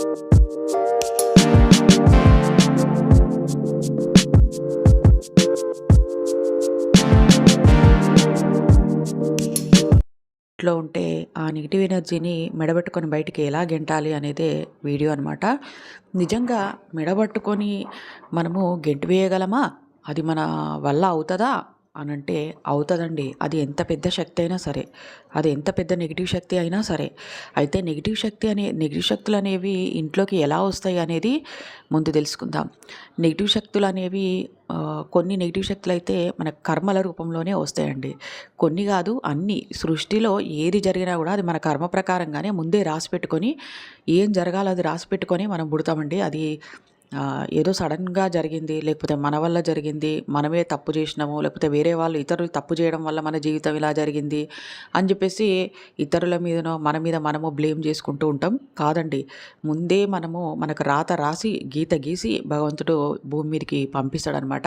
ఇంట్లో ఉంటే ఆ నెగిటివ్ ఎనర్జీని మెడబెట్టుకొని బయటికి ఎలా గెంటాలి అనేదే వీడియో అనమాట నిజంగా మెడబట్టుకొని మనము గెంటివేయగలమా? అది మన వల్ల అవుతుందా? అని అంటే అవుతుందండి. అది ఎంత పెద్ద శక్తి అయినా సరే. అది ఎంత పెద్ద నెగిటివ్ శక్తి అయినా సరే. అయితే నెగిటివ్ శక్తి అనే నెగిటివ్ శక్తులు అనేవి ఇంట్లోకి ఎలా వస్తాయి అనేది ముందు తెలుసుకుందాం. నెగిటివ్ శక్తులు అనేవి కొన్ని నెగిటివ్ శక్తులు అయితే మన కర్మల రూపంలోనే వస్తాయండి. కొన్ని కాదు అన్ని. సృష్టిలో ఏది జరిగినా కూడా అది మన కర్మ ప్రకారంగానే ముందే రాసి పెట్టుకొని ఏం జరగాలో అది రాసి పెట్టుకొని మనం పుడతామండి. అది ఏదో సడన్గా జరిగింది లేకపోతే మన వల్ల జరిగింది మనమే తప్పు చేసినాము లేకపోతే వేరే వాళ్ళు ఇతరులు తప్పు చేయడం వల్ల మన జీవితం ఇలా జరిగింది అని చెప్పేసి ఇతరుల మీదనో మన మీద మనము బ్లేమ్ చేసుకుంటూ ఉంటాం. కాదండి ముందే మనము మనకు రాత రాసి గీత గీసి భగవంతుడు భూమి మీదకి పంపిస్తాడనమాట.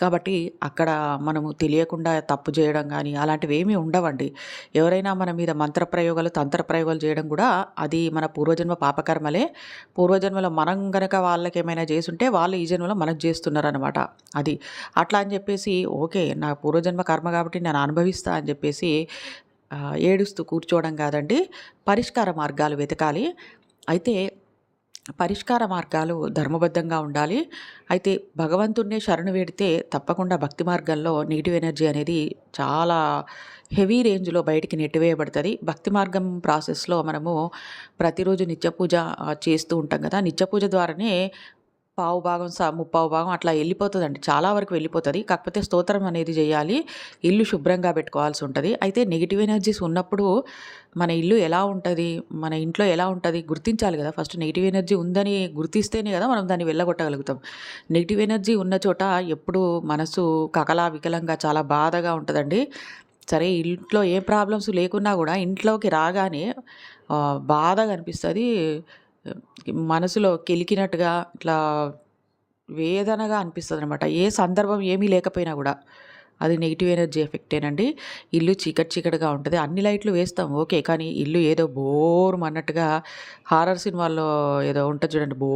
కాబట్టి అక్కడ మనము తెలియకుండా తప్పు చేయడం కానీ అలాంటివి ఏమీ ఉండవండి. ఎవరైనా మన మీద మంత్ర ప్రయోగాలు తంత్ర ప్రయోగాలు చేయడం కూడా అది మన పూర్వజన్మ పాపకర్మలే. పూర్వజన్మలో మనం గనక వాళ్ళకి ఏమైనా చేసుంటే వాళ్ళు ఈ జన్మలో మనకు చేస్తున్నారనమాట అది. అట్లా అని చెప్పేసి ఓకే నా పూర్వజన్మ కర్మ కాబట్టి నేను అనుభవిస్తా అని చెప్పేసి ఏడుస్తూ కూర్చోవడం కాదండి. పరిష్కార మార్గాలు వెతకాలి. అయితే పరిష్కార మార్గాలు ధర్మబద్ధంగా ఉండాలి. అయితే భగవంతుణ్ణే శరణు వేడితే తప్పకుండా భక్తి మార్గంలో నెగిటివ్ ఎనర్జీ అనేది చాలా హెవీ రేంజ్లో బయటికి నెట్టివేయబడుతుంది. భక్తి మార్గం ప్రాసెస్లో మనము ప్రతిరోజు నిత్య పూజ చేస్తూ ఉంటాం కదా. నిత్య పూజ ద్వారానే పావు భాగం స ముప్పావు భాగం అట్లా వెళ్ళిపోతుందండి. చాలా వరకు వెళ్ళిపోతుంది. కాకపోతే స్తోత్రం అనేది చేయాలి. ఇల్లు శుభ్రంగా పెట్టుకోవాల్సి ఉంటుంది. అయితే నెగిటివ్ ఎనర్జీస్ ఉన్నప్పుడు మన ఇల్లు ఎలా ఉంటుంది? మన ఇంట్లో ఎలా ఉంటుంది? గుర్తించాలి కదా. ఫస్ట్ నెగిటివ్ ఎనర్జీ ఉందని గుర్తిస్తేనే కదా మనం దాన్ని వెళ్ళగొట్టగలుగుతాం. నెగిటివ్ ఎనర్జీ ఉన్న చోట ఎప్పుడు మనసు కకలా వికలంగా చాలా బాధగా ఉంటుందండి. సరే ఇంట్లో ఏ ప్రాబ్లమ్స్ లేకున్నా కూడా ఇంట్లోకి రాగానే బాధగా అనిపిస్తుంది. మనసులో కెలికినట్టుగా ఇట్లా వేదనగా అనిపిస్తుంది అనమాట ఏ సందర్భం ఏమీ లేకపోయినా కూడా అది నెగిటివ్ ఎనర్జీ ఎఫెక్టేనండి. ఇల్లు చీకటి చీకటిగా ఉంటుంది. అన్ని లైట్లు వేస్తాం ఓకే. కానీ ఇల్లు ఏదో బోర్ అన్నట్టుగా హారర్ సినిమాల్లో ఏదో ఉంటుంది చూడండి బో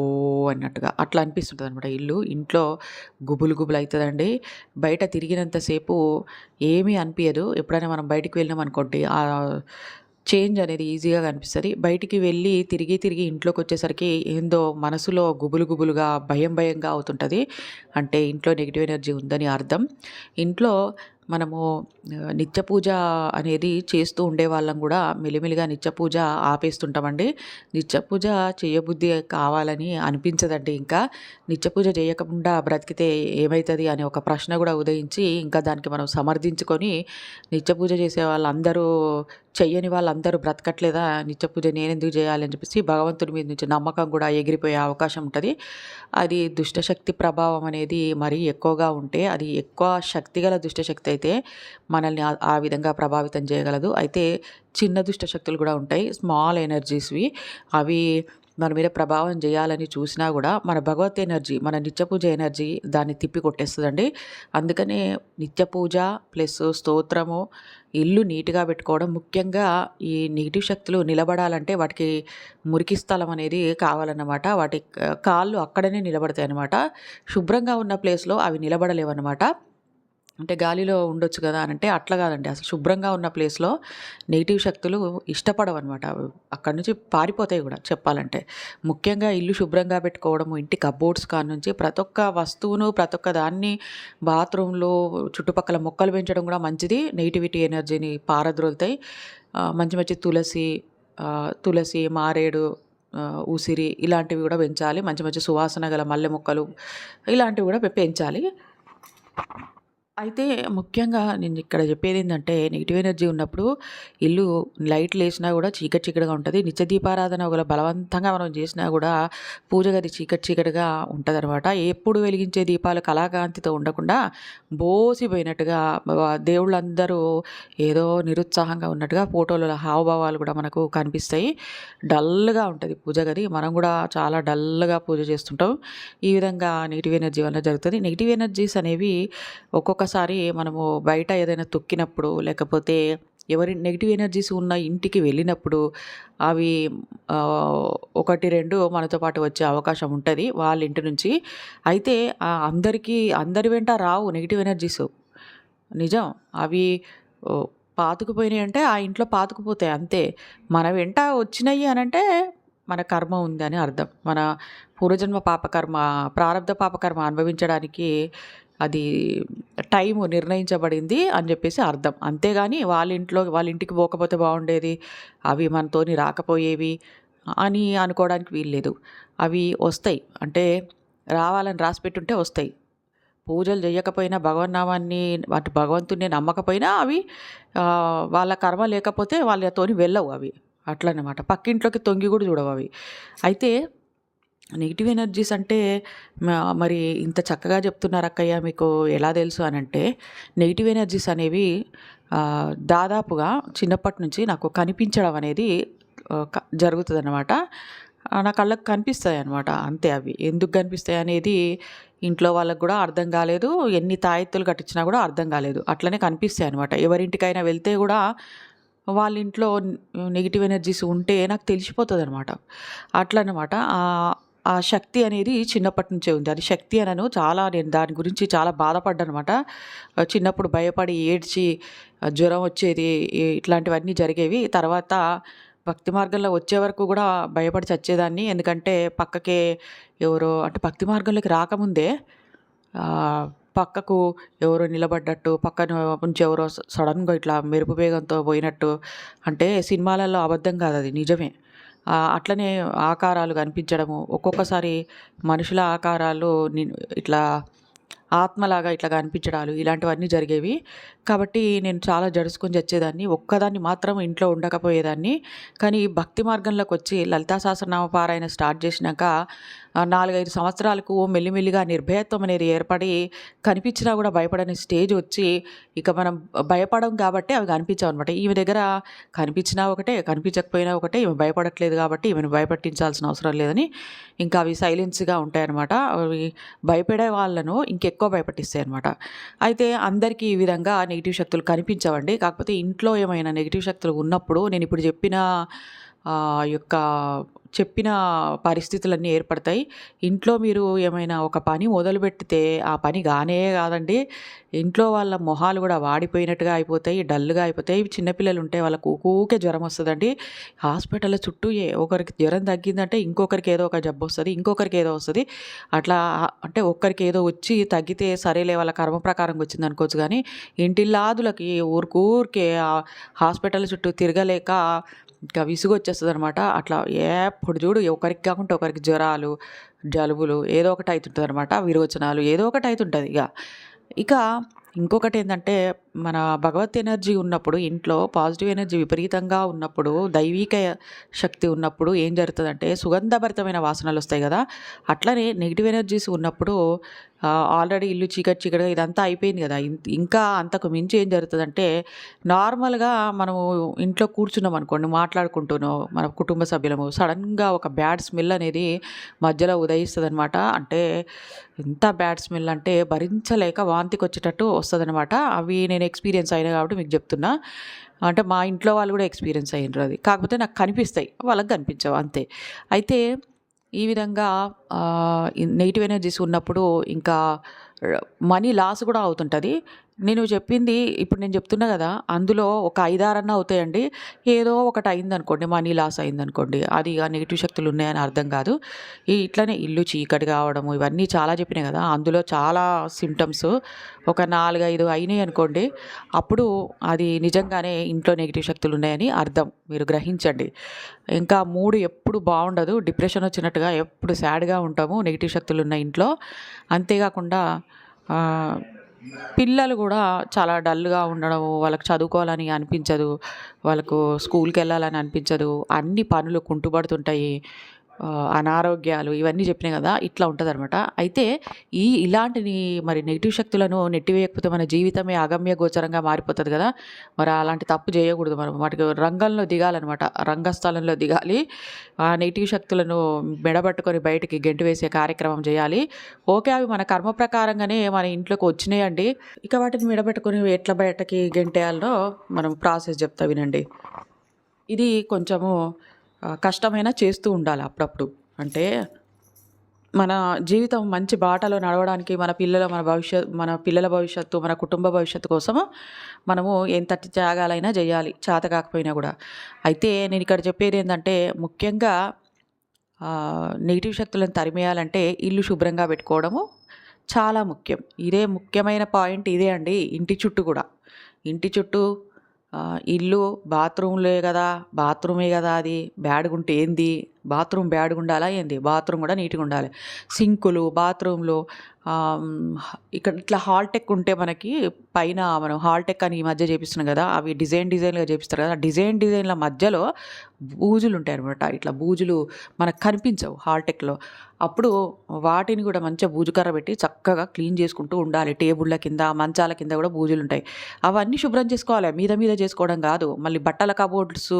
అన్నట్టుగా అట్లా అనిపిస్తుంటుంది అనమాట ఇల్లు. ఇంట్లో గుబులు గుబులు అవుతుందండి బయట తిరిగినంతసేపు ఏమీ అనిపించదు ఎప్పుడైనా మనం బయటికి వెళ్ళినాం అనుకోండి చేంజ్ అనేది ఈజీగా కనిపిస్తుంది. బయటికి వెళ్ళి తిరిగి తిరిగి ఇంట్లోకి వచ్చేసరికి ఏందో మనసులో గుబులు గుబులుగా భయం భయంగా అవుతుంటుంది. అంటే ఇంట్లో నెగిటివ్ ఎనర్జీ ఉందని అర్థం. ఇంట్లో మనము నిత్య పూజ అనేది చేస్తూ ఉండే వాళ్ళం కూడా. మెలిమెలిగా నిత్య పూజ ఆపేస్తుంటామండి. నిత్య పూజ చేయబుద్ధి కావాలని అనిపించదండి ఇంకా. నిత్య పూజ చేయకుండా బ్రతికితే ఏమవుతుంది అనే ఒక ప్రశ్న కూడా ఉదయించి ఇంకా దానికి మనం సమర్థించుకొని నిత్య పూజ చేసే వాళ్ళందరూ చెయ్యని వాళ్ళందరూ బ్రతకట్లేదా? నిత్య పూజ నేను ఎందుకు చేయాలని చెప్పేసి భగవంతుడి మీద నుంచి నమ్మకం కూడా ఎగిరిపోయే అవకాశం ఉంటుంది. అది దుష్టశక్తి ప్రభావం అనేది మరీ ఎక్కువగా ఉంటే అది ఎక్కువ శక్తిగల దుష్టశక్తి అయితే మనల్ని ఆ- విధంగా ప్రభావితం చేయగలదు. అయితే చిన్న దుష్టశక్తులు కూడా ఉంటాయి స్మాల్ ఎనర్జీస్వి. అవి మన మీద ప్రభావం చేయాలని చూసినా కూడా మన భగవత్ ఎనర్జీ మన నిత్య పూజ ఎనర్జీ దాన్ని తిప్పి కొట్టేస్తుందండి. అందుకనే నిత్య పూజ ప్లస్ స్తోత్రము ఇల్లు నీట్గా పెట్టుకోవడం ముఖ్యంగా ఈ నెగిటివ్ శక్తులు నిలబడాలంటే వాటికి మురికి స్థలం అనేది కావాలన్నమాట. వాటి కాళ్ళు అక్కడనే నిలబడతాయి అన్నమాట శుభ్రంగా ఉన్న ప్లేస్లో అవి నిలబడలేవన్నమాట. అంటే గాలిలో ఉండొచ్చు కదా అని అంటే అట్లా కాదండి. అసలు శుభ్రంగా ఉన్న ప్లేస్లో నెగిటివ్ శక్తులు ఇష్టపడవు అనమాట అక్కడి నుంచి పారిపోతాయి కూడా చెప్పాలంటే. ముఖ్యంగా ఇల్లు శుభ్రంగా పెట్టుకోవడము ఇంటి కబోర్డ్స్ కాడ నుంచి ప్రతి ఒక్క వస్తువును ప్రతి ఒక్క దాన్ని బాత్రూంలో చుట్టుపక్కల మొక్కలు పెంచడం కూడా మంచిది. నెగిటివిటీ ఎనర్జీని పారద్రోలుతాయి. మంచి మంచి తులసి తులసి మారేడు ఉసిరి ఇలాంటివి కూడా పెంచాలి. మంచి మంచి సువాసన గల మల్లె మొక్కలు ఇలాంటివి కూడా పెంచాలి. అయితే ముఖ్యంగా నేను ఇక్కడ చెప్పేది ఏంటంటే నెగిటివ్ ఎనర్జీ ఉన్నప్పుడు ఇల్లు లైట్లు వేసినా కూడా చీకటి చీకటిగా ఉంటుంది. నిత్య దీపారాధన ఒకవేళ బలవంతంగా మనం చేసినా కూడా పూజ గది చీకటి చీకటిగా ఉంటుంది అనమాట ఎప్పుడు వెలిగించే దీపాలు కళాకాంతితో ఉండకుండా బోసిపోయినట్టుగా దేవుళ్ళందరూ ఏదో నిరుత్సాహంగా ఉన్నట్టుగా ఫోటోలలో హావభావాలు కూడా మనకు కనిపిస్తాయి. డల్గా ఉంటుంది పూజ గది. మనం కూడా చాలా డల్గా పూజ చేస్తుంటాం. ఈ విధంగా నెగిటివ్ ఎనర్జీ వల్ల జరుగుతుంది. నెగిటివ్ ఎనర్జీస్ అనేవి ఒక్కొక్క ఒక్కొక్కసారి మనము బయట ఏదైనా తొక్కినప్పుడు లేకపోతే ఎవరి నెగిటివ్ ఎనర్జీస్ ఉన్న ఇంటికి వెళ్ళినప్పుడు అవి ఒకటి రెండు మనతో పాటు వచ్చే అవకాశం ఉంటుంది వాళ్ళ ఇంటి నుంచి. అయితే అందరికీ అందరి వెంట రావు నెగిటివ్ ఎనర్జీస్ నిజం. అవి పాతుకుపోయినాయి అంటే ఆ ఇంట్లో పాతుకుపోతాయి అంతే. మన వెంట వచ్చినాయి అని అంటే మన కర్మ ఉంది అని అర్థం. మన పూర్వజన్మ పాపకర్మ ప్రారంధ పాపకర్మ అనుభవించడానికి అది టైము నిర్ణయించబడింది అని చెప్పేసి అర్థం. అంతేగాని వాళ్ళ ఇంట్లో వాళ్ళ ఇంటికి పోకపోతే బాగుండేది అవి మనతోని రాకపోయేవి అని అనుకోవడానికి వీల్లేదు. అవి వస్తాయి. అంటే రావాలని రాసి పెట్టుంటే వస్తాయి. పూజలు చేయకపోయినా భగవన్నామాన్ని అటు భగవంతుని నమ్మకపోయినా అవి వాళ్ళ కర్మ లేకపోతే వాళ్ళతోని వెళ్ళవు అవి. అట్లనమాట. పక్కింట్లోకి తొంగి కూడా చూడవు అవి. అయితే నెగిటివ్ ఎనర్జీస్ అంటే మరి ఇంత చక్కగా చెప్తున్నారు అక్కయ్య మీకు ఎలా తెలుసు అని అంటే నెగిటివ్ ఎనర్జీస్ అనేవి దాదాపుగా చిన్నప్పటి నుంచి నాకు కనిపించడం అనేది జరుగుతుంది అనమాట నా కళ్ళకు కనిపిస్తాయి అనమాట అంతే అవి. ఎందుకు కనిపిస్తాయి అనేది ఇంట్లో వాళ్ళకు కూడా అర్థం కాలేదు. ఎన్ని తాయెత్తులు కట్టించినా కూడా అర్థం కాలేదు. అట్లనే కనిపిస్తాయి అనమాట ఎవరింటికైనా వెళ్తే కూడా వాళ్ళ ఇంట్లో నెగిటివ్ ఎనర్జీస్ ఉంటే నాకు తెలిసిపోతుంది అనమాట అట్లనమాట ఆ శక్తి అనేది చిన్నప్పటి నుంచే ఉంది. అది శక్తి అనను చాలా నేను దాని గురించి చాలా బాధపడ్డానమాట. చిన్నప్పుడు భయపడి ఏడ్చి జ్వరం వచ్చేది ఇట్లాంటివన్నీ జరిగేవి. తర్వాత భక్తి మార్గంలో వచ్చే వరకు కూడా భయపడి చచ్చేదాన్ని. ఎందుకంటే పక్కకే ఎవరో అంటే భక్తి మార్గంలోకి రాకముందే పక్కకు ఎవరో నిలబడ్డట్టు పక్కన నుంచి ఎవరో సడన్గా ఇట్లా మెరుపు వేగంతో పోయినట్టు అంటే సినిమాలలో అబద్ధం కాదు అది నిజమే. అట్లనే ఆకారాలు కనిపించడము. ఒక్కొక్కసారి మనుషుల ఆకారాలు ఇట్లా ఆత్మలాగా ఇట్లా కనిపించడాలు ఇలాంటివన్నీ జరిగేవి. కాబట్టి నేను చాలా జడుసుకొని చచ్చేదాన్ని. ఒక్కదాన్ని మాత్రం ఇంట్లో ఉండకపోయేదాన్ని. కానీ భక్తి మార్గంలోకి వచ్చి లలితా సహస్రనామ పారాయణ స్టార్ట్ చేసినాక నాలుగైదు సంవత్సరాలకు మెల్లిమెల్లిగా నిర్భయత్వం అనేది ఏర్పడి కనిపించినా కూడా భయపడని స్టేజ్ వచ్చి ఇక మనం భయపడం కాబట్టి అవి కనిపించాం అనమాట ఈమె దగ్గర కనిపించినా ఒకటే కనిపించకపోయినా ఒకటే ఈమె భయపడట్లేదు కాబట్టి ఈమెను భయపట్టించాల్సిన అవసరం లేదని ఇంకా అవి సైలెన్స్గా ఉంటాయన్నమాట. అవి భయపడే వాళ్ళను ఇంకెక్కువ భయపట్టిస్తాయి అనమాట అయితే అందరికీ ఈ విధంగా నెగిటివ్ శక్తులు కనిపించవండి. కాకపోతే ఇంట్లో ఏమైనా నెగిటివ్ శక్తులు ఉన్నప్పుడు నేను ఇప్పుడు చెప్పిన యొక్క చెప్పిన పరిస్థితులన్నీ ఏర్పడతాయి. ఇంట్లో మీరు ఏమైనా ఒక పని మొదలుపెట్టితే ఆ పని కానే కాదండి. ఇంట్లో వాళ్ళ మొహాలు కూడా వాడిపోయినట్టుగా అయిపోతాయి డల్గా అయిపోతాయి. చిన్నపిల్లలు ఉంటే వాళ్ళకు ఊకే జ్వరం వస్తుందండి. హాస్పిటల్ చుట్టూ ఏ ఒకరికి జ్వరం తగ్గిందంటే ఇంకొకరికి ఏదో ఒక జబ్బు వస్తుంది ఇంకొకరికి ఏదో వస్తుంది. అట్లా అంటే ఒక్కరికి ఏదో వచ్చి తగ్గితే సరేలే వాళ్ళ కర్మ ప్రకారం వచ్చింది అనుకోవచ్చు కానీ ఇంటిల్లాదులకి ఊరికూరికే హాస్పిటల్ చుట్టూ తిరగలేక ఇంకా విసుగు వచ్చేస్తుంది అనమాట అట్లా ఎప్పుడు చూడు ఒకరికి కాకుండా ఒకరికి జ్వరాలు జలుబులు ఏదో ఒకటి అవుతుంటుంది అనమాట విరోచనాలు ఏదో ఒకటి అవుతుంటుంది ఇక ఇక ఇంకొకటి ఏంటంటే మన భగవత్ ఎనర్జీ ఉన్నప్పుడు ఇంట్లో పాజిటివ్ ఎనర్జీ విపరీతంగా ఉన్నప్పుడు దైవిక శక్తి ఉన్నప్పుడు ఏం జరుగుతుందంటే సుగంధభరితమైన వాసనలు వస్తాయి కదా. అట్లనే నెగిటివ్ ఎనర్జీస్ ఉన్నప్పుడు ఆల్రెడీ ఇల్లు చీకటి చీకటిగా ఇదంతా అయిపోయింది కదా. ఇంకా అంతకు మించి ఏం జరుగుతుందంటే నార్మల్గా మనము ఇంట్లో కూర్చున్నాం అనుకోండి మాట్లాడుకుంటూనో మన కుటుంబ సభ్యులము సడన్గా ఒక బ్యాడ్ స్మెల్ అనేది మధ్యలో ఉదయిస్తుంది అనమాట అంటే ఎంత బ్యాడ్ స్మెల్ అంటే భరించలేక వాంతికి వచ్చేటట్టు వస్తుంది అవి నేను ఎక్స్పీరియన్స్ అయినా కాబట్టి మీకు చెప్తున్నా. అంటే మా ఇంట్లో వాళ్ళు కూడా ఎక్స్పీరియన్స్ అయ్యిండ్రు అది. కాకపోతే నాకు కనిపిస్తాయి. వాళ్ళకి కనిపించవు. అంతే. అయితే ఈ విధంగా నెగిటివ్ ఎనర్జీస్ ఉన్నప్పుడు ఇంకా మనీ లాస్ కూడా అవుతుంటుంది. నేను చెప్పింది ఇప్పుడు నేను చెప్తున్నా కదా అందులో ఒక ఐదారన్నా అవుతాయండి. ఏదో ఒకటి అయిందనుకోండి మనీ లాస్ అయిందనుకోండి అది ఇక నెగిటివ్ శక్తులు ఉన్నాయని అర్థం కాదు. ఈ ఇట్లనే ఇల్లు చీకటి కావడము ఇవన్నీ చాలా చెప్పినాయి కదా అందులో చాలా సిమ్టమ్స్ ఒక నాలుగైదు అయినాయి అనుకోండి అప్పుడు అది నిజంగానే ఇంట్లో నెగిటివ్ శక్తులు ఉన్నాయని అర్థం. మీరు గ్రహించండి. ఇంకా మూడు ఎప్పుడు బాగుండదు డిప్రెషన్ వచ్చినట్టుగా ఎప్పుడు సాడ్గా ఉంటాము నెగిటివ్ శక్తులు ఉన్న ఇంట్లో. అంతేకాకుండా పిల్లలు కూడా చాలా డల్గా ఉండడం వాళ్ళకి చదువుకోవాలని అనిపించదు వాళ్ళకు స్కూల్కి వెళ్ళాలని అనిపించదు అన్ని పనులు కుంటుపడుతుంటాయి. అనారోగ్యాలు ఇవన్నీ చెప్పినాయి కదా ఇట్లా ఉంటుందన్నమాట. అయితే ఈ ఇలాంటి మరి నెగిటివ్ శక్తులను నెట్టివేయకపోతే మన జీవితమే అగమ్య గోచరంగా మారిపోతుంది కదా. మరి అలాంటి తప్పు చేయకూడదు మనం. వాటికి రంగంలో దిగాలన్నమాట. రంగస్థలంలో దిగాలి. ఆ నెగిటివ్ శక్తులను మెడబట్టుకొని బయటికి గెంటు వేసే కార్యక్రమం చేయాలి. ఓకే అవి మన కర్మ ప్రకారంగానే మన ఇంట్లోకి వచ్చినాయండి. ఇక వాటిని మెడబెట్టుకొని ఎట్లా బయటకి గెంటేయాలో మనం ప్రాసెస్ చెప్తా వినండి. ఇది కొంచెము కష్టమైనా చేస్తూ ఉండాలి అప్పుడప్పుడు. అంటే మన జీవితం మంచి బాటలో నడవడానికి మన పిల్లల మన భవిష్యత్ మన పిల్లల భవిష్యత్తు మన కుటుంబ భవిష్యత్తు కోసము మనము ఎంతటి త్యాగాలైనా చేయాలి చేత కాకపోయినా కూడా. అయితే నేను ఇక్కడ చెప్పేది ఏంటంటే ముఖ్యంగా నెగిటివ్ శక్తులను తరిమేయాలంటే ఇల్లు శుభ్రంగా పెట్టుకోవడము చాలా ముఖ్యం. ఇదే ముఖ్యమైన పాయింట్ ఇదే అండి ఇంటి చుట్టూ కూడా. ఇంటి చుట్టూ ఇల్లు బాత్రూమ్లే కదా బాత్రూమే కదా అది బ్యాడ్గా ఉంటే ఏంది? బాత్రూమ్ బ్యాడ్గా ఉండాలా ఏంది? బాత్రూమ్ కూడా నీట్గా ఉండాలి. సింకులు బాత్రూమ్లు ఇక్కడ ఇట్లా హాల్టెక్ ఉంటే మనకి పైన మనం హాల్టెక్ అని ఈ మధ్య చేపిస్తున్నాం కదా అవి డిజైన్ డిజైన్గా చేపిస్తారు కదా డిజైన్ డిజైన్ల మధ్యలో బూజులు ఉంటాయి అనమాట ఇట్లా బూజులు మనకు కనిపించవు హాల్టెక్లో అప్పుడు వాటిని కూడా మంచిగా బూజుకర్ర పెట్టి చక్కగా క్లీన్ చేసుకుంటూ ఉండాలి. టేబుళ్ళ కింద మంచాల కింద కూడా బూజులు ఉంటాయి. అవన్నీ శుభ్రం చేసుకోవాలి. మీద మీద చేసుకోవడం కాదు. మళ్ళీ బట్టల కబోర్డ్స్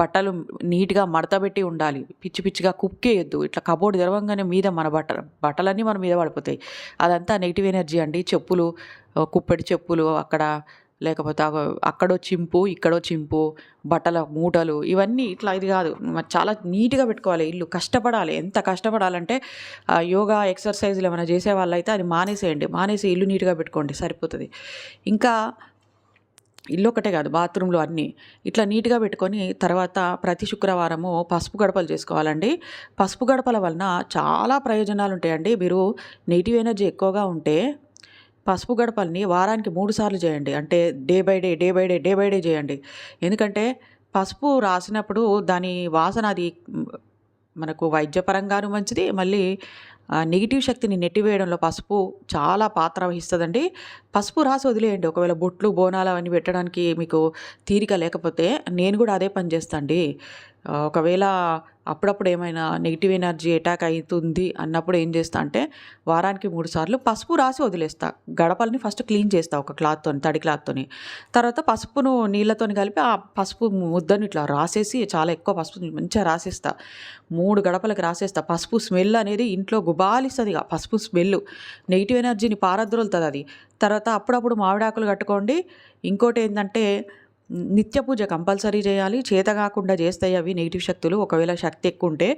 బట్టలు నీట్గా మడతబెట్టి ఉండాలి. పిచ్చి పిచ్చిగా కుక్కేయొద్దు. ఇట్లా కబోర్డ్ తెరవంగానే మీద మన బట్ట బట్టలన్నీ మన మీద పడిపోతాయి. అదంతా నెగిటివ్ ఎనర్జీ అండి. చెప్పులు కుప్పటి కుప్పెడి చెప్పులు అక్కడ లేకపోతే అక్కడో చింపు ఇక్కడో చింపు బట్టల మూటలు ఇవన్నీ ఇట్లా ఇది కాదు. చాలా నీట్గా పెట్టుకోవాలి ఇల్లు. కష్టపడాలి. ఎంత కష్టపడాలంటే ఆ, యోగా ఎక్సర్సైజ్లు ఏమైనా చేసే వాళ్ళైతే అది మానేసేయండి. మానేసి ఇల్లు నీట్గా పెట్టుకోండి. సరిపోతుంది. ఇంకా ఇల్లు ఒకటే కాదు బాత్రూంలు అన్నీ. ఇట్లా నీట్గా పెట్టుకొని తర్వాత ప్రతి శుక్రవారము పసుపు గడపలు చేసుకోవాలండి. పసుపు గడపల వలన చాలా ప్రయోజనాలు ఉంటాయండి మీరు నెగిటివ్ ఎనర్జీ ఎక్కువగా ఉంటే పసుపు గడపల్ని వారానికి మూడు సార్లు చేయండి. అంటే day by day day by day day by day చేయండి. ఎందుకంటే పసుపు రాసినప్పుడు దాని వాసన అది మనకు వైద్యపరంగాను మంచిది. మళ్ళీ నెగిటివ్ శక్తిని నెట్టివేయడంలో పసుపు చాలా పాత్ర వహిస్తుందండి. పసుపు రాసి వదిలేయండి. ఒకవేళ బొట్లు బోనాలు అవన్నీ పెట్టడానికి మీకు తీరిక లేకపోతే నేను కూడా అదే పని చేస్తాండి ఒకవేళ అప్పుడప్పుడు ఏమైనా నెగిటివ్ ఎనర్జీ అటాక్ అవుతుంది అన్నప్పుడు ఏం చేస్తా అంటే వారానికి మూడు సార్లు పసుపు రాసి వదిలేస్తా. గడపల్ని ఫస్ట్ క్లీన్ చేస్తా ఒక క్లాత్తో తడి క్లాత్తోని తర్వాత పసుపును నీళ్ళతో కలిపి ఆ పసుపు ముద్దను ఇట్లా రాసేసి చాలా ఎక్కువ పసుపు మంచిగా రాసేస్తా. మూడు గడపలకు రాసేస్తా. పసుపు స్మెల్ అనేది ఇంట్లో గుబాలిస్తుంది ఇక. పసుపు స్మెల్ నెగిటివ్ ఎనర్జీని పారద్రోలుతుంది అది. తర్వాత అప్పుడప్పుడు మామిడాకులు కట్టుకోండి. ఇంకోటి ఏంటంటే నిత్య పూజ కంపల్సరీ చేయాలి. చేత కాకుండా చేస్తాయి అవి నెగిటివ్ శక్తులు. ఒకవేళ శక్తి ఎక్కువ ఉంటే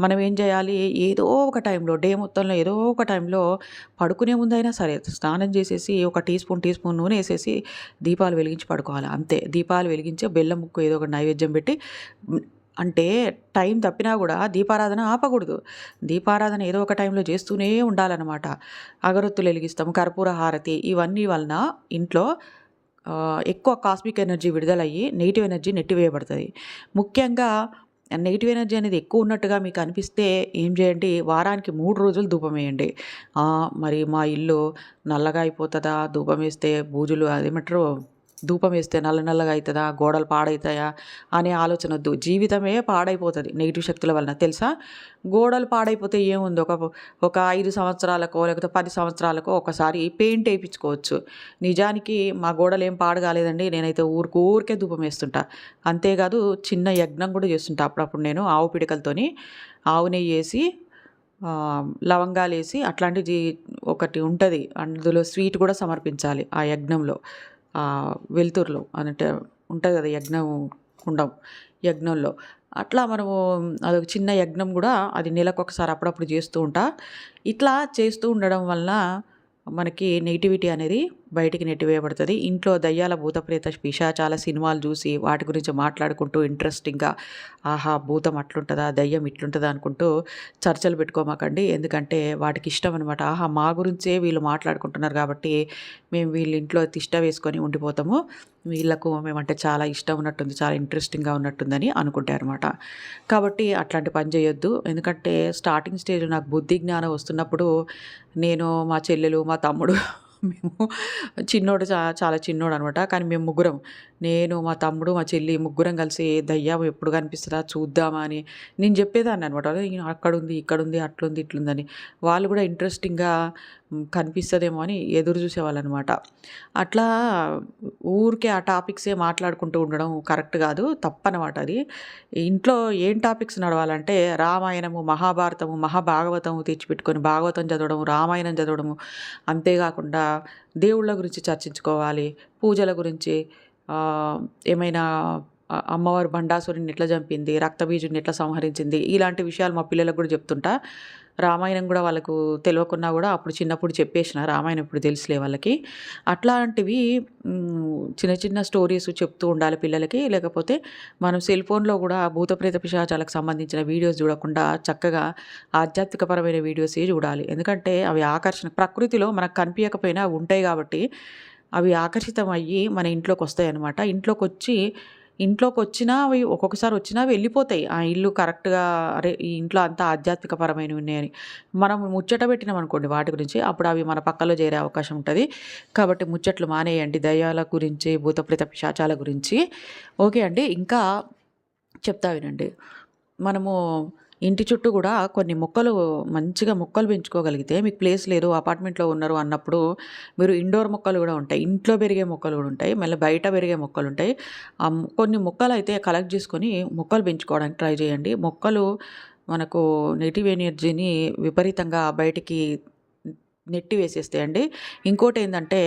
మనం ఏం చేయాలి? ఏదో ఒక టైంలో డే మొత్తంలో ఏదో ఒక టైంలో పడుకునే ముందైనా సరే స్నానం చేసేసి ఒక టీ స్పూన్ టీ స్పూన్ నూనె వేసేసి దీపాలు వెలిగించి పడుకోవాలి. అంతే. దీపాలు వెలిగించి బెల్లం ముక్కు ఏదో ఒక నైవేద్యం పెట్టి అంటే టైం తప్పినా కూడా దీపారాధన ఆపకూడదు. దీపారాధన ఏదో ఒక టైంలో చేస్తూనే ఉండాలన్నమాట. అగరొత్తులు వెలిగిస్తాము కర్పూర హారతి ఇవన్నీ వలన ఇంట్లో ఎక్కువ కాస్మిక్ ఎనర్జీ విడుదలయ్యి నెగిటివ్ ఎనర్జీ నెట్టివేయబడుతుంది. ముఖ్యంగా నెగిటివ్ ఎనర్జీ అనేది ఎక్కువ ఉన్నట్టుగా మీకు అనిపిస్తే ఏం చేయండి? వారానికి మూడు రోజులు ధూపం వేయండి. మరి మా ఇల్లు నల్లగా అయిపోతుందా? ధూపం వేస్తే బూజులు అదేమంటారు ధూపం వేస్తే నల్ల నల్లగా అవుతుందా గోడలు పాడవుతాయా అనే ఆలోచన వద్దు. జీవితమే పాడైపోతుంది నెగిటివ్ శక్తుల వలన. తెలుసా? గోడలు పాడైపోతే ఏముంది? ఒక ఒక ఐదు సంవత్సరాలకో లేకపోతే పది సంవత్సరాలకో ఒకసారి పెయింట్ వేయించుకోవచ్చు. నిజానికి మా గోడలు ఏం పాడు కాలేదండి నేనైతే ఊరికి ఊరికే ధూపం వేస్తుంటా. అంతేకాదు చిన్న యజ్ఞం కూడా చేస్తుంటా. అప్పుడప్పుడు నేను ఆవు పిడకలతోని ఆవు నెయ్యి వేసి లవంగాలు వేసి అట్లాంటిది ఒకటి ఉంటుంది. అందులో స్వీట్ కూడా సమర్పించాలి ఆ యజ్ఞంలో. వెలుతురులో అంటే ఉంటుంది కదా యజ్ఞం కుండం యజ్ఞంలో. అట్లా మనము అదొక చిన్న యజ్ఞం కూడా అది నెలకు ఒకసారి అప్పుడప్పుడు చేస్తూ ఉంటా. ఇట్లా చేస్తూ ఉండడం వలన మనకి నెగిటివిటీ అనేది బయటికి నెట్టివేయబడుతుంది ఇంట్లో దయ్యాల భూతప్రేత పిశాచాల సినిమాలు చూసి వాటి గురించి మాట్లాడుకుంటూ ఇంట్రెస్టింగ్గా ఆహా భూతం అట్లుంటుందా? దయ్యం ఇట్లుంటుందా? అనుకుంటూ చర్చలు పెట్టుకోమాకండి. ఎందుకంటే వాటికి ఇష్టం అనమాట ఆహా మా గురించే వీళ్ళు మాట్లాడుకుంటున్నారు కాబట్టి మేము వీళ్ళ ఇంట్లో తిష్ట వేసుకొని ఉండిపోతాము. వీళ్ళకు మేమంటే చాలా ఇష్టం ఉన్నట్టుంది చాలా ఇంట్రెస్టింగ్గా ఉన్నట్టుందని అనుకుంటారు అనమాట కాబట్టి అట్లాంటి పని చేయొద్దు. ఎందుకంటే స్టార్టింగ్ స్టేజ్లో నాకు బుద్ధి జ్ఞానం వస్తున్నప్పుడు నేను మా చెల్లెలు మా తమ్ముడు మేము చిన్నోడు చా చాలా చిన్నోడు అనమాట కానీ మేము ముగ్గురం నేను మా తమ్ముడు మా చెల్లి ముగ్గురం కలిసి దయ్యం ఎప్పుడు కనిపిస్తుందా? చూద్దామా? అని నేను చెప్పేదాన్ని అనమాట అక్కడ ఉంది ఇక్కడ ఉంది అట్లుంది ఇట్లుందని. వాళ్ళు కూడా ఇంట్రెస్టింగ్గా కనిపిస్తుందేమో అని ఎదురు చూసేవాళ్ళు అనమాట అట్లా ఊరికే ఆ టాపిక్సే మాట్లాడుకుంటూ ఉండడం కరెక్ట్ కాదు తప్పనమాట అది. ఇంట్లో ఏం టాపిక్స్ నడవాలంటే రామాయణము మహాభారతము మహాభాగవతము తెచ్చిపెట్టుకొని భాగవతం చదవడం రామాయణం చదవడము అంతేకాకుండా దేవుళ్ళ గురించి చర్చించుకోవాలి పూజల గురించి ఏమైనా అమ్మవారు బండాసురుని ఎట్లా చంపింది రక్తబీజుని ఎట్లా సంహరించింది ఇలాంటి విషయాలు మా పిల్లలకు కూడా చెప్తుంటా. రామాయణం కూడా వాళ్ళకు తెలియకున్నా కూడా అప్పుడు చిన్నప్పుడు చెప్పేసిన రామాయణం ఇప్పుడు తెలుసులే వాళ్ళకి. అట్లాంటివి చిన్న చిన్న స్టోరీస్ చెప్తూ ఉండాలి పిల్లలకి. లేకపోతే మనం సెల్ ఫోన్లో కూడా భూత ప్రేత పిశాచాలకు సంబంధించిన వీడియోస్ చూడకుండా చక్కగా ఆధ్యాత్మికపరమైన వీడియోసే చూడాలి. ఎందుకంటే అవి ఆకర్షణ ప్రకృతిలో మనకు కనిపించకపోయినా ఉంటాయి కాబట్టి అవి ఆకర్షితం అయ్యి మన ఇంట్లోకి వస్తాయి అన్నమాట ఇంట్లోకి వచ్చి ఇంట్లోకి వచ్చినా అవి ఒక్కొక్కసారి వచ్చినా వెళ్ళిపోతాయి. ఆ ఇల్లు కరెక్ట్గా అరే ఈ ఇంట్లో అంతా ఆధ్యాత్మికపరమైనవి ఉన్నాయని మనం ముచ్చట పెట్టినాం అనుకోండి వాటి గురించి అప్పుడు అవి మన పక్కలో చేరే అవకాశం ఉంటుంది. కాబట్టి ముచ్చట్లు మానేయండి. దయ్యాల గురించి భూతప్రిత పిశాచాల గురించి. ఓకే అండి ఇంకా చెప్తా వినండి. మనము ఇంటి చుట్టూ కూడా కొన్ని మొక్కలు మంచిగా మొక్కలు పెంచుకోగలిగితే మీకు ప్లేస్ లేదు అపార్ట్మెంట్లో ఉన్నారు అన్నప్పుడు మీరు ఇండోర్ మొక్కలు కూడా ఉంటాయి ఇంట్లో పెరిగే మొక్కలు కూడా ఉంటాయి మళ్ళీ బయట పెరిగే మొక్కలు ఉంటాయి. కొన్ని మొక్కలు అయితే కలెక్ట్ చేసుకొని మొక్కలు పెంచుకోవడానికి ట్రై చేయండి. మొక్కలు మనకు నెగిటివ్ ఎనర్జీని విపరీతంగా బయటికి నెట్టి వేసేస్తాయండి. ఇంకోటి ఏంటంటే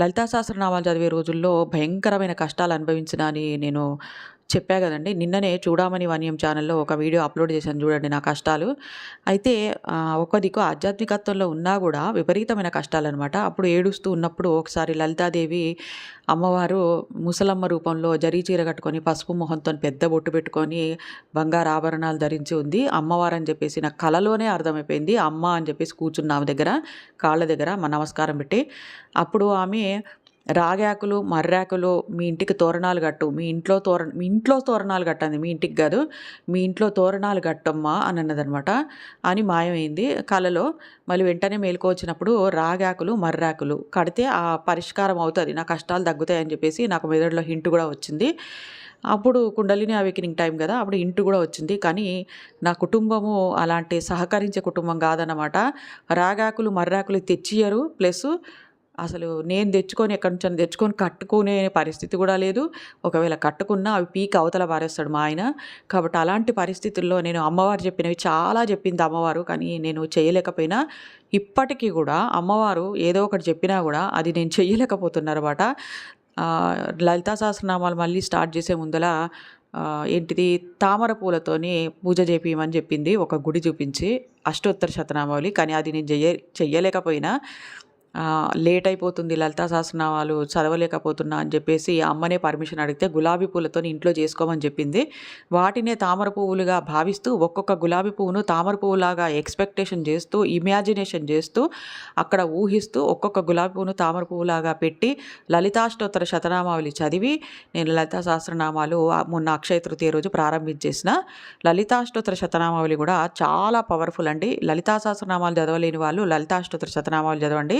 లలితా సహస్రనామాలు చదివే రోజుల్లో భయంకరమైన కష్టాలు అనుభవించిన అని నేను చెప్పా కదండి నిన్ననే చూడమని వన్యం ఛానల్లో ఒక వీడియో అప్లోడ్ చేశాను చూడండి నా కష్టాలు. అయితే ఒక దిక్కు ఆధ్యాత్మికత్వంలో ఉన్నా కూడా విపరీతమైన కష్టాలు అనమాట అప్పుడు ఏడుస్తూ ఉన్నప్పుడు ఒకసారి లలితాదేవి అమ్మవారు ముసలమ్మ రూపంలో జరీ చీర కట్టుకొని పసుపు మొహంతో పెద్ద బొట్టు పెట్టుకొని బంగారు ఆభరణాలు ధరించి ఉంది. అమ్మవారు అని చెప్పేసి నా కళలోనే అర్థమైపోయింది. అమ్మ అని చెప్పేసి కూర్చున్నాము దగ్గర కాళ్ళ దగ్గర మా నమస్కారం పెట్టి. అప్పుడు ఆమె రాగాకులు మర్రాకులు మీ ఇంటికి తోరణాలు కట్టు. మీ ఇంట్లో తోరణ మీ ఇంట్లో తోరణాలు కట్టండి మీ ఇంటికి కాదు మీ ఇంట్లో తోరణాలు కట్టమ్మా అని అన్నదనమాట. అని మాయమైంది కళలో మళ్ళీ వెంటనే మేలుకు వచ్చినప్పుడు రాగాకులు మర్రాకులు కడితే ఆ పరిష్కారం అవుతుంది. నా కష్టాలు తగ్గుతాయని చెప్పేసి నాకు మెదడులో హింట్ కూడా వచ్చింది. అప్పుడు కుండలిని అవేకినింగ్ టైం కదా అప్పుడు ఇంటి కూడా వచ్చింది. కానీ నా కుటుంబము అలాంటి సహకరించే కుటుంబం కాదన్నమాట. రాగాకులు మర్రాకులు తెచ్చియరు ప్లస్ అసలు నేను తెచ్చుకొని ఎక్కడి నుంచి తెచ్చుకొని కట్టుకునే పరిస్థితి కూడా లేదు. ఒకవేళ కట్టుకున్నా అవి పీక్ అవతల పారేస్తాడు మా ఆయన. కాబట్టి అలాంటి పరిస్థితుల్లో నేను అమ్మవారు చెప్పినవి చాలా చెప్పింది అమ్మవారు. కానీ నేను చేయలేకపోయినా ఇప్పటికీ కూడా అమ్మవారు ఏదో ఒకటి చెప్పినా కూడా అది నేను చెయ్యలేకపోతున్నారన్నమాట లలితా సహస్రనామాలు మళ్ళీ స్టార్ట్ చేసే ముందల ఏంటిది? తామర పూలతోని పూజ చేపియమని చెప్పింది. ఒక గుడి చూపించి అష్టోత్తర శతనామావళి. కానీ అది నేను చెయ్య చెయ్యలేకపోయినా. లేట్ అయిపోతుంది లలితా సహస్రనామాలు చదవలేకపోతున్నా అని చెప్పేసి అమ్మనే పర్మిషన్ అడిగితే గులాబీ పూలతో ఇంట్లో చేసుకోమని చెప్పింది. వాటినే తామర పువ్వులుగా భావిస్తూ ఒక్కొక్క గులాబీ పువ్వును తామర పువ్వులాగా ఎక్స్పెక్టేషన్ చేస్తూ ఇమాజినేషన్ చేస్తూ అక్కడ ఊహిస్తూ ఒక్కొక్క గులాబీ పువ్వును తామర పువ్వులాగా పెట్టి లలితాష్టోత్తర శతనామావళి చదివి నేను లలితా సహస్రనామాలు మొన్న అక్షయ తృతీయ రోజు ప్రారంభించేసిన లలితాష్టోత్తర శతనామావళి కూడా చాలా పవర్ఫుల్ అండి. లలితా సహస్రనామాలు చదవలేని వాళ్ళు లలితాష్టోత్తర శతనామాలు చదవండి.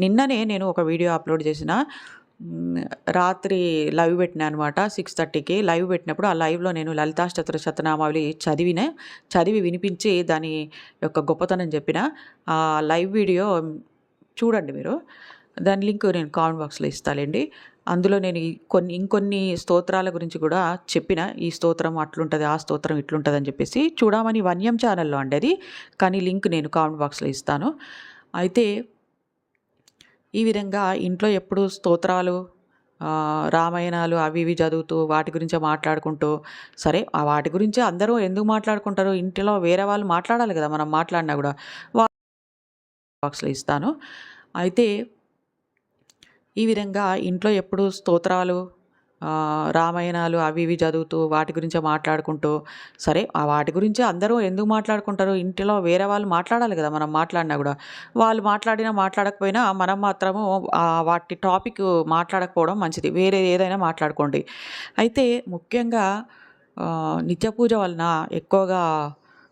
నిన్ననే నేను ఒక వీడియో అప్లోడ్ చేసిన రాత్రి లైవ్ పెట్టినా అనమాట సిక్స్ థర్టీకి లైవ్ పెట్టినప్పుడు ఆ లైవ్లో నేను లలితాష్టత్ర శతనామావళి చదివిన చదివి వినిపించి దాని యొక్క గొప్పతనం చెప్పిన ఆ లైవ్ వీడియో చూడండి మీరు. దాని లింక్ నేను కామెంట్ బాక్స్లో ఇస్తానండి అందులో నేను కొన్ని ఇంకొన్ని స్తోత్రాల గురించి కూడా చెప్పిన ఈ స్తోత్రం అట్లుంటుంది ఆ స్తోత్రం ఇట్లుంటుంది అని చెప్పేసి చూడమని వన్యం ఛానల్లో అండి అది కానీ లింక్ నేను కామెంట్ బాక్స్లో ఇస్తాను. అయితే ఈ విధంగా ఇంట్లో ఎప్పుడు స్తోత్రాలు రామాయణాలు అవి ఇవి చదువుతూ వాటి గురించే మాట్లాడుకుంటూ సరే ఆ వాటి గురించే అందరూ ఎందుకు మాట్లాడుకుంటారు? ఇంటిలో వేరే వాళ్ళు మాట్లాడాలి కదా మనం మాట్లాడినా కూడా. బాక్స్లో ఇస్తాను. అయితే ఈ విధంగా ఇంట్లో ఎప్పుడు స్తోత్రాలు రామాయణాలు అవి ఇవి చదువుతూ వాటి గురించే మాట్లాడుకుంటూ సరే ఆ వాటి గురించే అందరూ ఎందుకు మాట్లాడుకుంటారు? ఇంటిలో వేరే వాళ్ళు మాట్లాడాలి కదా మనం మాట్లాడినా కూడా. వాళ్ళు మాట్లాడినా మాట్లాడకపోయినా మనం మాత్రము వాటి టాపిక్ మాట్లాడకపోవడం మంచిది. వేరే ఏదైనా మాట్లాడుకోండి. అయితే ముఖ్యంగా నిత్య పూజ వలన ఎక్కువగా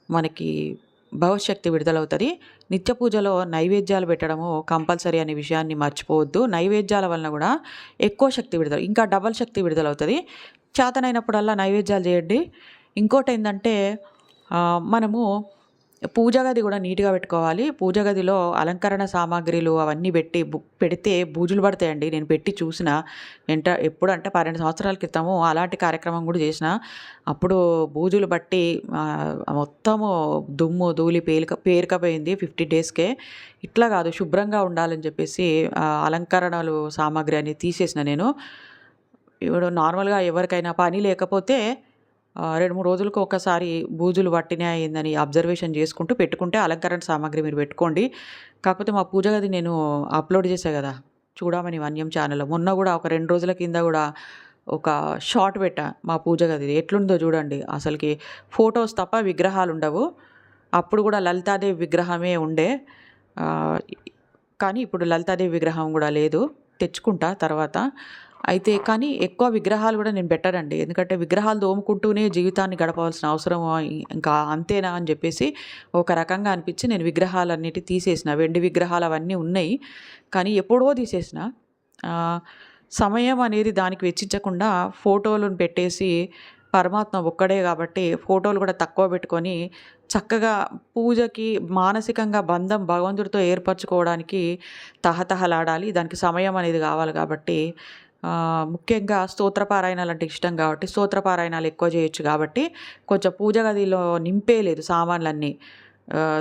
మనకి భవిష్యత్తు విడుదలవుతుంది. నిత్య పూజలో నైవేద్యాలు పెట్టడము కంపల్సరీ అనే విషయాన్ని మర్చిపోవద్దు. నైవేద్యాల వలన కూడా ఎక్కువ శక్తి విడుదల ఇంకా డబల్ శక్తి విడుదలవుతుంది. చేతనైనప్పుడల్లా నైవేద్యాలు చేయండి. ఇంకోటి ఏంటంటే మనము పూజ గది కూడా నీట్గా పెట్టుకోవాలి. పూజ గదిలో అలంకరణ సామాగ్రిలు అవన్నీ పెట్టి పెడితే బూజులు పడతాయండి. నేను పెట్టి చూసిన ఎంట ఎప్పుడు అంటే పన్నెండు సంవత్సరాల క్రితము అలాంటి కార్యక్రమం కూడా చేసిన అప్పుడు బూజులు బట్టి మొత్తము దుమ్ము ధూళి పేలిక పేరుకపోయింది ఫిఫ్టీ డేస్కే. ఇట్లా కాదు శుభ్రంగా ఉండాలని చెప్పేసి అలంకరణలు సామాగ్రి అని తీసేసిన నేను. ఇప్పుడు నార్మల్గా ఎవరికైనా పని లేకపోతే రెండు మూడు రోజులకు ఒకసారి బూజులు పట్టినాయిందని అబ్జర్వేషన్ చేసుకుంటూ పెట్టుకుంటే అలంకరణ సామాగ్రి మీరు పెట్టుకోండి. కాకపోతే మా పూజ గది నేను అప్లోడ్ చేసా కదా చూడమని వన్యం ఛానల్లో మొన్న కూడా ఒక రెండు రోజుల కింద కూడా ఒక షార్ట్ పెట్టా మా పూజ గది ఎట్లుందో చూడండి అసలుకి ఫొటోస్ తప్ప విగ్రహాలు ఉండవు. అప్పుడు కూడా లలితాదేవి విగ్రహమే ఉండే. కానీ ఇప్పుడు లలితాదేవి విగ్రహం కూడా లేదు. తెచ్చుకుంటా తర్వాత. అయితే కానీ ఎక్కువ విగ్రహాలు కూడా నేను పెట్టానండి. ఎందుకంటే విగ్రహాలు దోముకుంటూనే జీవితాన్ని గడపవలసిన అవసరం ఇంకా అంతేనా అని చెప్పేసి ఒక రకంగా అనిపించి నేను విగ్రహాలన్నిటి తీసేసిన. వెండి విగ్రహాలు అవన్నీ ఉన్నాయి. కానీ ఎప్పుడో తీసేసిన. సమయం అనేది దానికి వెచ్చించకుండా ఫోటోలను పెట్టేసి పరమాత్మ ఒక్కడే కాబట్టి ఫోటోలు కూడా తక్కువ పెట్టుకొని చక్కగా పూజకి మానసికంగా బంధం భగవంతుడితో ఏర్పరచుకోవడానికి తహతహలాడాలి. దానికి సమయం అనేది కావాలి కాబట్టి ముఖ్యంగా స్తోత్రపారాయణాలు అంటే ఇష్టం కాబట్టి స్తోత్రపారాయణాలు ఎక్కువ చేయొచ్చు కాబట్టి కొంచెం పూజ గదిలో నింపేయలేదు సామాన్లన్నీ.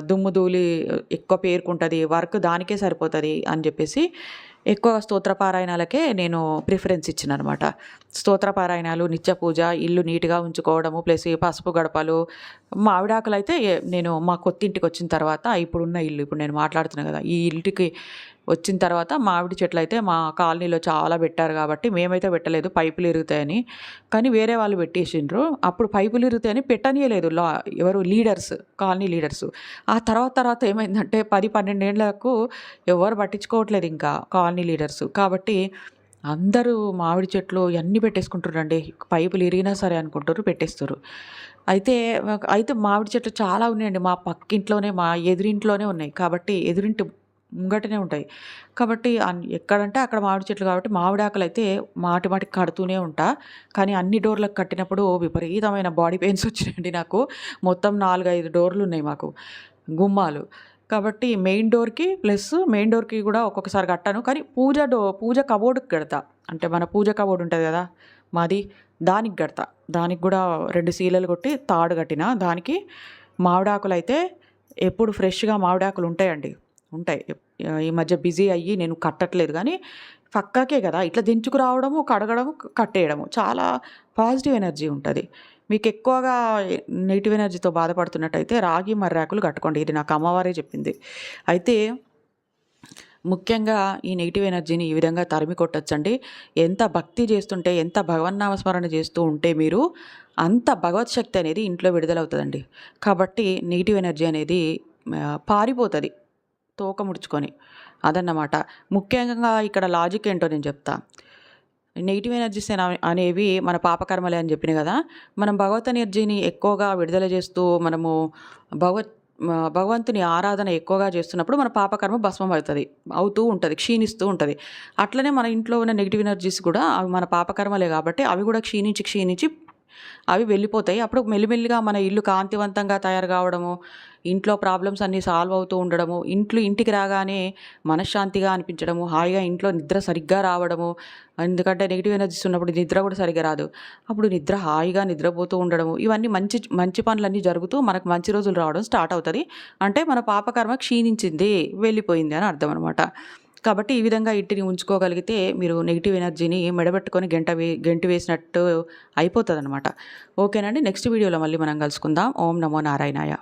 దుమ్ము ధూళి ఎక్కువ పేరుకుంటుంది వర్క్ దానికే సరిపోతుంది అని చెప్పేసి ఎక్కువ స్తోత్రపారాయణాలకే నేను ప్రిఫరెన్స్ ఇచ్చిన అనమాట స్తోత్రపారాయణాలు నిత్య పూజ ఇల్లు నీట్గా ఉంచుకోవడము ప్లస్ ఈ పసుపు గడపలు మావిడాకులు అయితే నేను మా కొత్తింటికి వచ్చిన తర్వాత ఇప్పుడున్న ఇల్లు ఇప్పుడు నేను మాట్లాడుతున్నాను కదా ఈ ఇంటికి వచ్చిన తర్వాత మామిడి చెట్లు అయితే మా కాలనీలో చాలా పెట్టారు కాబట్టి మేమైతే పెట్టలేదు పైపులు ఇరుగుతాయని. కానీ వేరే వాళ్ళు పెట్టేసిండ్రు. అప్పుడు పైపులు ఇరుగుతాయని పెట్టనీయలేదు. లా ఎవరు? Leaders colony leaders. ఆ తర్వాత తర్వాత ఏమైందంటే పది పన్నెండేళ్ళకు ఎవరు పట్టించుకోవట్లేదు ఇంకా కాలనీ లీడర్స్. కాబట్టి అందరూ మామిడి చెట్లు ఇవన్నీ పెట్టేసుకుంటారండి పైపులు ఇరిగినా సరే అనుకుంటారు పెట్టేస్తారు అయితే అయితే మామిడి చెట్లు చాలా ఉన్నాయండి. మా పక్కింట్లోనే మా ఎదురింట్లోనే ఉన్నాయి. కాబట్టి ఎదురింటి ముంగటనే ఉంటాయి. కాబట్టి అన్- ఎక్కడంటే అక్కడ మామిడి చెట్లు కాబట్టి మామిడి ఆకులు అయితే మాటి మాటికి కడుతూనే ఉంటా. కానీ అన్ని డోర్లకు కట్టినప్పుడు విపరీతమైన బాడీ పెయిన్స్ వచ్చినాయండి నాకు. మొత్తం నాలుగు ఐదు డోర్లు ఉన్నాయి మాకు గుమ్మాలు. కాబట్టి మెయిన్ డోర్కి ప్లస్ మెయిన్ డోర్కి కూడా ఒక్కొక్కసారి కట్టాను. కానీ పూజ డో పూజ కబోర్డ్కి కడతా. అంటే మన పూజ కబోర్డ్ ఉంటుంది కదా మాది దానికి కడతా. దానికి కూడా రెండు సీలలు కొట్టి తాడు కట్టిన. దానికి మామిడాకులు అయితే ఎప్పుడు ఫ్రెష్గా మామిడాకులు ఉంటాయండి. ఉంటాయి. ఈ మధ్య బిజీ అయ్యి నేను కట్టట్లేదు కానీ పక్కాకే కదా ఇట్లా దించుకు రావడము కడగడము కట్టేయడము చాలా పాజిటివ్ ఎనర్జీ ఉంటుంది. మీకు ఎక్కువగా నెగిటివ్ ఎనర్జీతో బాధపడుతున్నట్టయితే రాగి మర్రాకులు కట్టుకోండి. ఇది నాకు అమ్మవారే చెప్పింది. అయితే ముఖ్యంగా ఈ నెగిటివ్ ఎనర్జీని ఈ విధంగా తరిమి కొట్టచ్చండి. ఎంత భక్తి చేస్తుంటే ఎంత భగవన్నామస్మరణ చేస్తూ ఉంటే మీరు అంత భగవత్ శక్తి అనేది ఇంట్లో విడుదలవుతుందండి. కాబట్టి నెగిటివ్ ఎనర్జీ అనేది పారిపోతుంది. తోక ముడుచుకొని. అదన్నమాట. ముఖ్యంగా ఇక్కడ లాజిక్ ఏంటో నేను చెప్తా. నెగిటివ్ ఎనర్జీస్ అనే- అనేవి మన పాపకర్మలే అని చెప్పిన కదా. మనం భగవత్ ఎనర్జీని ఎక్కువగా విడుదల చేస్తూ మనము భగవత్ భగవంతుని ఆరాధన ఎక్కువగా చేస్తున్నప్పుడు మన పాపకర్మ భస్మం అవుతుంది అవుతూ ఉంటుంది క్షీణిస్తూ ఉంటుంది. అట్లనే మన ఇంట్లో ఉన్న నెగిటివ్ ఎనర్జీస్ కూడా అవి మన పాపకర్మలే కాబట్టి అవి కూడా క్షీణించి క్షీణించి అవి వెళ్ళిపోతాయి. అప్పుడు మెల్లిమెల్లిగా మన ఇల్లు కాంతివంతంగా తయారు కావడము ఇంట్లో ప్రాబ్లమ్స్ అన్నీ సాల్వ్ అవుతూ ఉండడము ఇంట్లో ఇంటికి రాగానే మనశ్శాంతిగా అనిపించడము హాయిగా ఇంట్లో నిద్ర సరిగ్గా రావడము ఎందుకంటే నెగిటివ్ ఎనర్జీస్ ఉన్నప్పుడు నిద్ర కూడా సరిగ్గా రాదు. అప్పుడు నిద్ర హాయిగా నిద్రపోతూ ఉండడము ఇవన్నీ మంచి మంచి పనులన్నీ జరుగుతూ మనకు మంచి రోజులు రావడం స్టార్ట్ అవుతుంది. అంటే మన పాపకర్మ క్షీణించింది వెళ్ళిపోయింది అని అర్థం అనమాట కాబట్టి ఈ విధంగా ఇంటిని ఉంచుకోగలిగితే మీరు నెగిటివ్ ఎనర్జీని మెడబెట్టుకొని గంట వే గంటి వేసినట్టు అయిపోతుంది అనమాట ఓకేనండి నెక్స్ట్ వీడియోలో మళ్ళీ మనం కలుసుకుందాం. ఓం నమో నారాయణాయ.